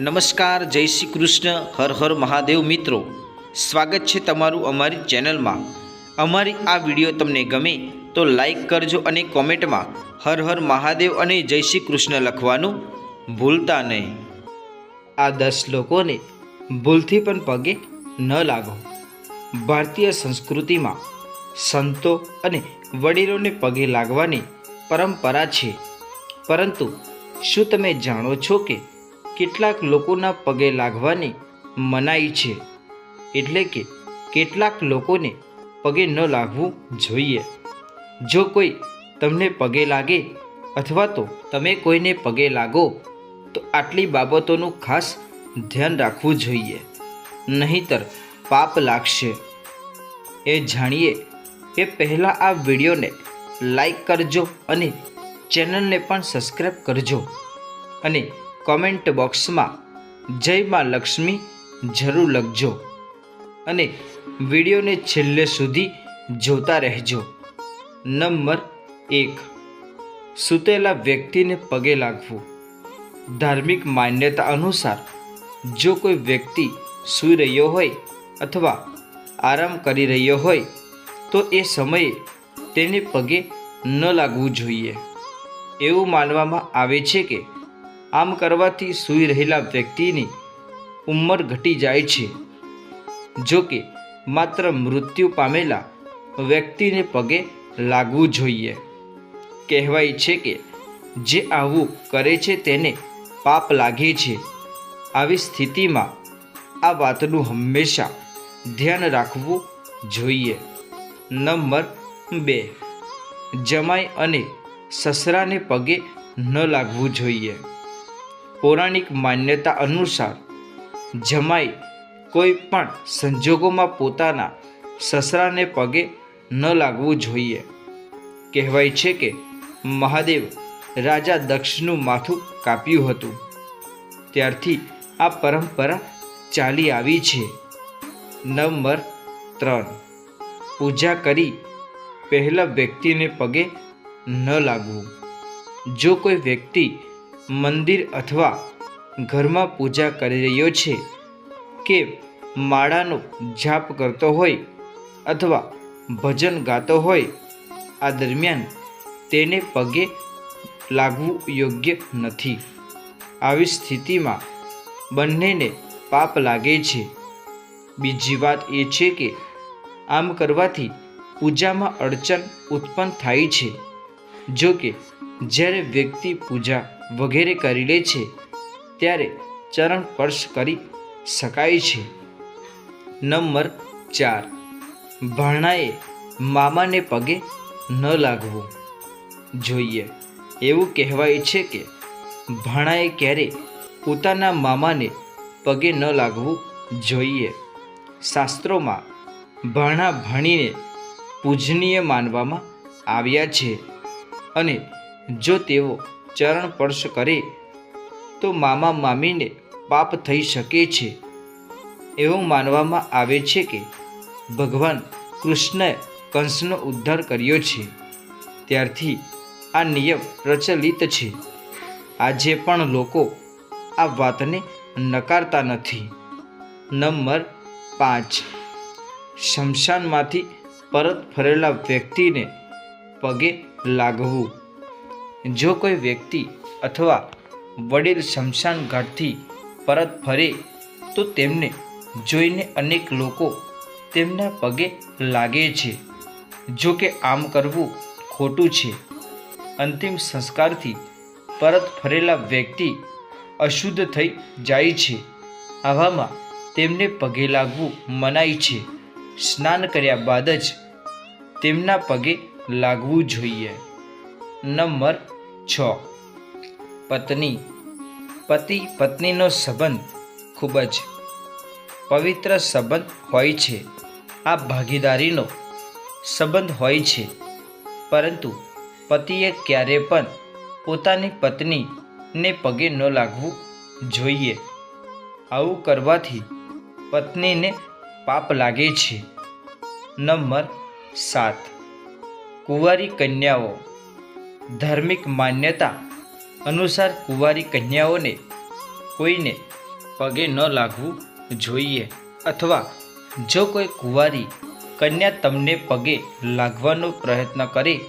નમસ્કાર, જય શ્રી કૃષ્ણ, હર હર મહાદેવ મિત્રો. સ્વાગત છે તમારું અમારી ચેનલમાં. અમારી આ વીડિયો તમને ગમે તો લાઈક કરજો અને કોમેન્ટમાં હર હર મહાદેવ અને જય શ્રી કૃષ્ણ લખવાનું ભૂલતા નહીં. આ દસ લોકોને ભૂલથી પણ પગે ન લાગો. ભારતીય સંસ્કૃતિમાં સંતો અને વડીલોને પગે લાગવાની પરંપરા છે. પરંતુ શું તમે જાણો છો કે કેટલાક લોકોના પગે લાગવાની મનાઈ છે. એટલે કે કેટલાક લોકોને પગે ન લાગવું જોઈએ. જો કોઈ તમને પગે લાગે અથવા તો તમે કોઈને પગે લાગો, તો આટલી બાબતોનું ખાસ ધ્યાન રાખવું જોઈએ. નહીંતર પાપ લાગશે. એ જાણીએ એ પહેલાં આ વિડીયોને લાઈક કરજો અને ચેનલને પણ સબસ્ક્રાઈબ કરજો. અને કોમેન્ટ બોક્સમાં જય માં લક્ષ્મી જરૂર લખજો અને વિડીયોને છેલ્લે સુધી જોતા રહેજો. નંબર એક, સૂતેલા વ્યક્તિને પગે લાગવું. ધાર્મિક માન્યતા અનુસાર જો કોઈ વ્યક્તિ સૂઈ રહ્યો હોય અથવા આરામ કરી રહ્યો હોય, તો એ સમયે તેને પગે ન લાગવું જોઈએ. એવું માનવામાં આવે છે કે આમ કરવાથી સૂઈ રહેલા વ્યક્તિની ઉંમર ઘટી જાય છે. જો કે માત્ર મૃત્યુ પામેલા વ્યક્તિને પગે લાગવું જોઈએ. કહેવાય છે કે જે આવું કરે છે તેને પાપ લાગે છે. આવી સ્થિતિમાં આ વાતનું હંમેશા ધ્યાન રાખવું જોઈએ. નંબર બે. જમાઈ અને સસરાને પગે ન લાગવું જોઈએ. પૌરાણિક માન્યતા અનુસાર જમાઈ કોઈ પણ સંજોગોમાં પોતાના સસરાને પગે ન લાગવું જોઈએ. કહેવાય છે કે મહાદેવ રાજા દક્ષનું માથું કાપ્યું હતું. ત્યારથી આ પરંપરા ચાલી આવી છે. નંબર ત્રણ. પૂજા કરી પહેલા વ્યક્તિને પગે ન લાગવું. જો કોઈ વ્યક્તિ મંદિર અથવા ઘરમાં પૂજા કરી રહ્યો છે કે માળાનો જાપ કરતો હોય અથવા ભજન ગાતો હોય, આ દરમિયાન તેને પગે લાગવું યોગ્ય નથી. આવી સ્થિતિમાં બંનેને પાપ લાગે છે. બીજી વાત એ છે કે આમ કરવાથી પૂજામાં અડચણ ઉત્પન્ન થાય છે. જો કે જ્યારે વ્યક્તિ પૂજા વગેરે કરી લે છે. ત્યારે ચરણ સ્પર્શ કરી શકાય છે. નંબર ચાર. ભાણાએ મામાને પગે ન લાગવું. જોઈએ, એવું કહેવાય છે કે ભાણાએ ક્યારે પોતાના મામાને પગે ન લાગવું જોઈએ. શાસ્ત્રોમાં ભાણા ભણીને પૂજનીય માનવામાં આવ્યા છે. અને જો તેઓ ચરણ સ્પર્શ કરે, તો મામા મામીને પાપ થઈ શકે છે. એવું માનવામાં આવે છે કે ભગવાન કૃષ્ણએ કંસનો ઉદ્ધાર કર્યો છે. ત્યારથી આ નિયમ પ્રચલિત છે. આજે પણ લોકો આ વાતને નકારતા નથી. નંબર પાંચ. શમશાનમાંથી પરત ફરેલા વ્યક્તિને પગે લાગવું. જો કોઈ વ્યક્તિ અથવા વડીલ શમશાન ઘાટથી પરત ફરે, તો તેમને જોઈને અનેક લોકો તેમના પગે લાગે છે. જો કે આમ કરવું ખોટું છે. અંતિમ સંસ્કારથી પરત ફરેલા વ્યક્તિ અશુદ્ધ થઈ જાય છે. આવામાં તેમને પગે લાગવું મનાય છે. સ્નાન કર્યા બાદ જ તેમના પગે લાગવું જોઈએ. નંબર છ. પત્ની. પતિ પત્નીનો સંબંધ ખૂબ જ પવિત્ર સંબંધ હોય છે. આ ભાગીદારીનો સંબંધ હોય છે. પરંતુ પતિએ ક્યારે પણ પોતાની પત્નીને પગે ન લાગવું જોઈએ. આવું કરવાથી પત્નીને પાપ લાગે છે. નંબર સાત. કુંવારી કન્યાઓ. ધાર્મિક માન્યતા અનુસાર કુંવારી કન્યાઓને કોઈને પગે ન લાગવું જોઈએ અથવા જો કોઈ કુંવારી કન્યા તમને પગે લાગવાનો પ્રયત્ન કરે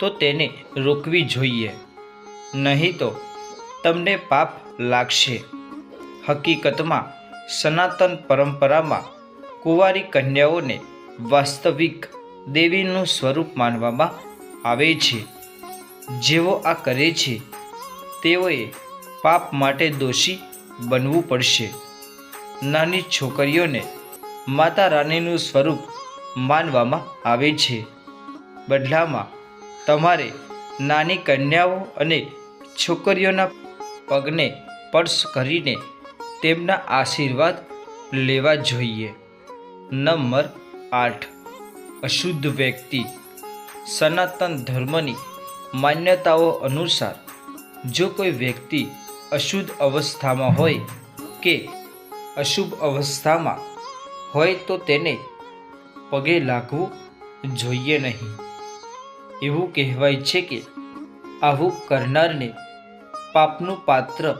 તો તેને રોકવી જોઈએ. નહીં તો તમને પાપ લાગશે. હકીકતમાં સનાતન પરંપરામાં કુંવારી કન્યાઓને વાસ્તવિક દેવીનું સ્વરૂપ માનવામાં આવે છે. જેઓ આ કરે છે, તેઓએ પાપ માટે દોષી બનવું પડશે. નાની છોકરીઓને માતા રાણીનું સ્વરૂપ માનવામાં આવે છે. બદલામાં તમારે નાની કન્યાઓ અને છોકરીઓના પગને સ્પર્શ કરીને તેમના આશીર્વાદ લેવા જોઈએ. નંબર આઠ. અશુદ્ધ વ્યક્તિ. સનાતન ધર્મની માન્યતાઓ અનુસાર, જો કોઈ વ્યક્તિ અશુદ્ધ અવસ્થામાં હોય કે અશુભ અવસ્થામાં હોય તો તેને પગે લાગવું જોઈએ નહીં. એવું કહેવાય છે કે આવું કરનારને પાપનું પાત્ર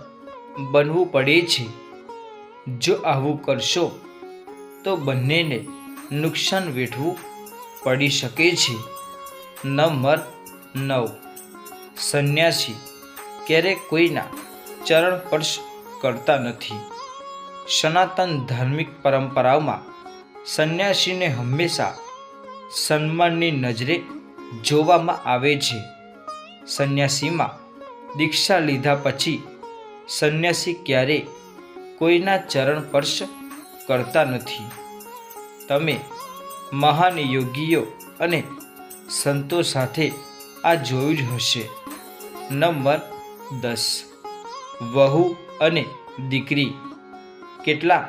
બનવું પડે છે. જો આવું કરશો, તો બંનેને નુકસાન વેઠવું પડી શકે છે. નંબર નવ. સંન્યાસી ક્યારેય કોઈના ચરણ સ્પર્શ કરતા નથી. સનાતન ધાર્મિક પરંપરાઓમાં સંન્યાસીને હંમેશા સન્માનની નજરે જોવામાં આવે છે. સંન્યાસીમાં દીક્ષા લીધા પછી સંન્યાસી ક્યારે કોઈના ચરણ સ્પર્શ કરતા નથી. તમે મહાન યોગીઓ અને સંતો સાથે આ જોયું જ હશે. નંબર દસ. વહુ અને દીકરી. કેટલા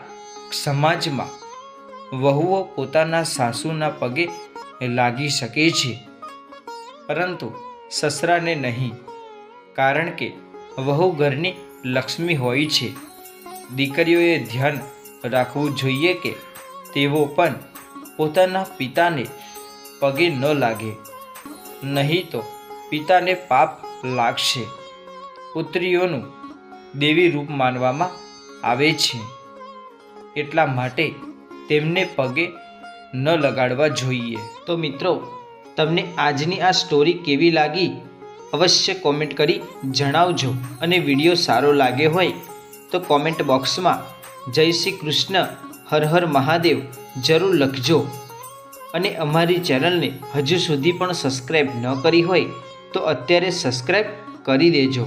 સમાજમાં વહુઓ પોતાના સાસુના પગે લાગી શકે છે. પરંતુ સસરાને નહીં, કારણ કે વહુ ઘરની લક્ષ્મી હોય છે. દીકરીઓએ ધ્યાન રાખવું જોઈએ કે તેઓ પણ પોતાના પિતાને પગે ન લાગે. નહીં તો પિતાને પાપ લાગશે. પુત્રીઓનું દેવી રૂપ માનવામાં આવે છે. એટલા માટે તેમને પગે ન લગાડવા જોઈએ. તો મિત્રો, તમને આજની આ સ્ટોરી કેવી લાગી? અવશ્ય કોમેન્ટ કરી જણાવજો અને વીડિયો સારો લાગ્યો હોય તો કોમેન્ટ બોક્સમાં જય શ્રી કૃષ્ણ, હર હર મહાદેવ જરૂર લખજો. અને અમારી ચેનલને હજુ સુધી પણ સબસ્ક્રાઈબ ન કરી હોય તો અત્યારે સબસ્ક્રાઈબ કરી દેજો.